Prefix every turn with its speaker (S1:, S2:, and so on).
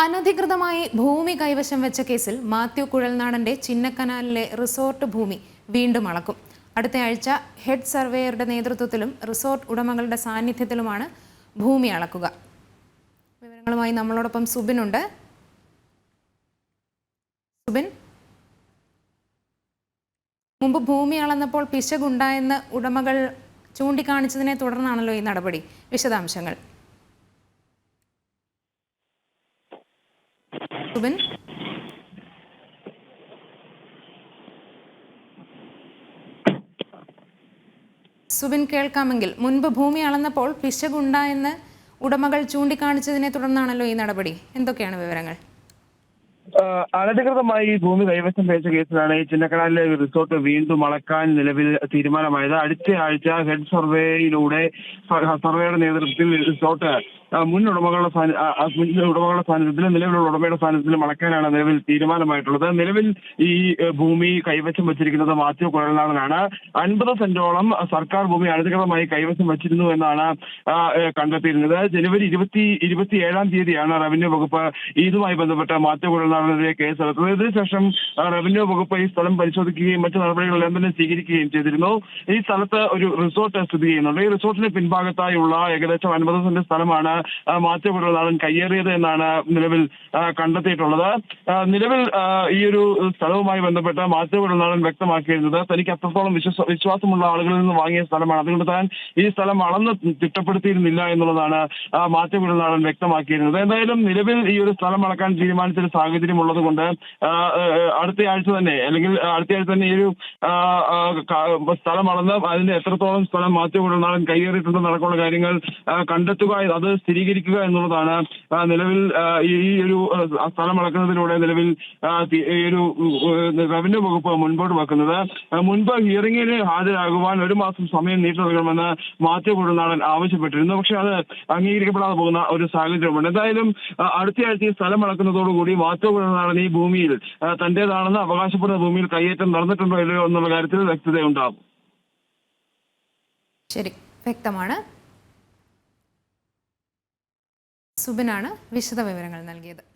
S1: അനധികൃതമായി ഭൂമി കൈവശം വെച്ച കേസിൽ മാത്യു കുഴൽനാടന്റെ ചിന്നക്കനാലിലെ റിസോർട്ട് ഭൂമി വീണ്ടും അളക്കും. അടുത്ത ആഴ്ച ഹെഡ് സർവേയറുടെ നേതൃത്വത്തിലും റിസോർട്ട് ഉടമകളുടെ സാന്നിധ്യത്തിലുമാണ് ഭൂമി അളക്കുക. വിവരങ്ങളുമായി നമ്മളോടൊപ്പം സുബിനുണ്ട്. സുബിൻ? മുമ്പ് ഭൂമി അളന്നപ്പോൾ പിശകുണ്ടായെന്ന് ഉടമകൾ ചൂണ്ടിക്കാണിച്ചതിനെ തുടർന്നാണല്ലോ ഈ നടപടി. വിശദാംശങ്ങൾ. സുബിൻ സുബിൻ കേൾക്കാമെങ്കിൽ. മുൻപ് ഭൂമി അളന്നപ്പോൾ പിശകുണ്ടായെന്ന് ഉടമകൾ ചൂണ്ടിക്കാണിച്ചതിനെ തുടർന്നാണല്ലോ ഈ നടപടി. എന്തൊക്കെയാണ് വിവരങ്ങൾ?
S2: അനധികൃതമായി ഭൂമി കൈവശം വെച്ച കേസിലാണ് ഈ ചിന്നക്കനാലിലെ റിസോർട്ട് വീണ്ടും അളക്കാൻ നിലവിൽ തീരുമാനമായത്. അടുത്ത ആഴ്ച ഹെഡ് സർവേയിലൂടെ സർവേയുടെ നേതൃത്വത്തിൽ റിസോർട്ട് മുൻ ഉടമകളുടെ മുൻ ഉടമകളുടെ സാന്നിധ്യത്തിലും നിലവിലുള്ള ഉടമയുടെ സാന്നിധ്യത്തിലും അളക്കാനാണ് നിലവിൽ തീരുമാനമായിട്ടുള്ളത്. നിലവിൽ ഈ ഭൂമി കൈവശം വച്ചിരിക്കുന്നത് മാത്യു കുഴൽനാടനാണ്. അൻപത് സെന്റോളം സർക്കാർ ഭൂമി അനധികൃതമായി കൈവശം വച്ചിരുന്നു എന്നാണ് കണ്ടെത്തിയിരുന്നത്. ജനുവരി ഇരുപത്തി ഇരുപത്തി ഏഴാം തീയതിയാണ് റവന്യൂ വകുപ്പ് ഇതുമായി ബന്ധപ്പെട്ട മാത്യു കുഴൽനാടനെതിരെ കേസെടുത്തത് ഇതിനുശേഷം റവന്യൂ വകുപ്പ് ഈ സ്ഥലം പരിശോധിക്കുകയും മറ്റു നടപടികളെല്ലാം തന്നെ സ്വീകരിക്കുകയും ചെയ്തിരുന്നു. ഈ സ്ഥലത്ത് ഒരു റിസോർട്ട് സ്ഥിതി ചെയ്യുന്നുണ്ട്. ഈ റിസോർട്ടിന് പിൻഭാഗത്തായുള്ള ഏകദേശം അൻപത് സെന്റ് സ്ഥലമാണ് ആ, മാത്യു കുഴൽനാടൻ കയ്യേറിയത് എന്നാണ് നിലവിൽ കണ്ടെത്തിയിട്ടുള്ളത്. നിലവിൽ ഈ ഒരു സ്ഥലവുമായി ബന്ധപ്പെട്ട് മാത്യു കുഴൽനാടൻ വ്യക്തമാക്കിയിരുന്നത് തനിക്ക് അത്രത്തോളം വിശ്വാസ വിശ്വാസമുള്ള ആളുകളിൽ നിന്ന് വാങ്ങിയ സ്ഥലമാണ്. അതുകൊണ്ട് താൻ ഈ സ്ഥലം അളന്ന് തിട്ടപ്പെടുത്തിയിരുന്നില്ല എന്നുള്ളതാണ് ആ, മാത്യു വ്യക്തമാക്കിയിരുന്നത്. എന്തായാലും നിലവിൽ ഈ ഒരു സ്ഥലം അളക്കാൻ തീരുമാനിച്ചൊരു സാഹചര്യം ഉള്ളത് കൊണ്ട് അടുത്ത ആഴ്ച തന്നെ അല്ലെങ്കിൽ അടുത്ത ആഴ്ച തന്നെ ഈ ഒരു സ്ഥലം അളന്ന് അതിന്റെ എത്രത്തോളം സ്ഥലം മാറ്റി കൊണ്ടുവന്നാലും കയ്യേറിയിട്ടുണ്ടെന്ന് അടക്കമുള്ള കാര്യങ്ങൾ കണ്ടെത്തുക അത് സ്ഥിരീകരിക്കുക എന്നുള്ളതാണ് നിലവിൽ ഈ ഒരു സ്ഥലം അളക്കുന്നതിലൂടെ നിലവിൽ ഒരു റവന്യൂ വകുപ്പ് മുൻപോട്ട് വെക്കുന്നത്. മുൻപ് ഹിയറിംഗിന് ഹാജരാകുവാൻ ഒരു മാസം സമയം നീട്ടി നൽകണമെന്ന് മാത്യു കുടനാടൻ ആവശ്യപ്പെട്ടിരുന്നു. പക്ഷെ അത് അംഗീകരിക്കപ്പെടാതെ പോകുന്ന ഒരു സാഹചര്യമുണ്ട് എന്തായാലും അടുത്തയാഴ്ച അടുത്ത ഈ സ്ഥലം അളക്കുന്നതോടുകൂടി മാത്യു കുഴൽനാടൻ ഈ ഭൂമിയിൽ. തന്റേതാണെന്ന് അവകാശപ്പെടുന്ന ഭൂമിയിൽ കയ്യേറ്റം നടന്നിട്ടുണ്ടോ ഇല്ലയോ എന്നുള്ള കാര്യത്തിൽ വ്യക്തതയുണ്ടാകും.
S1: ശരി. വ്യക്തമാണ്. സുബിനാണ് വിശദ വിവരങ്ങൾ നൽകിയത്.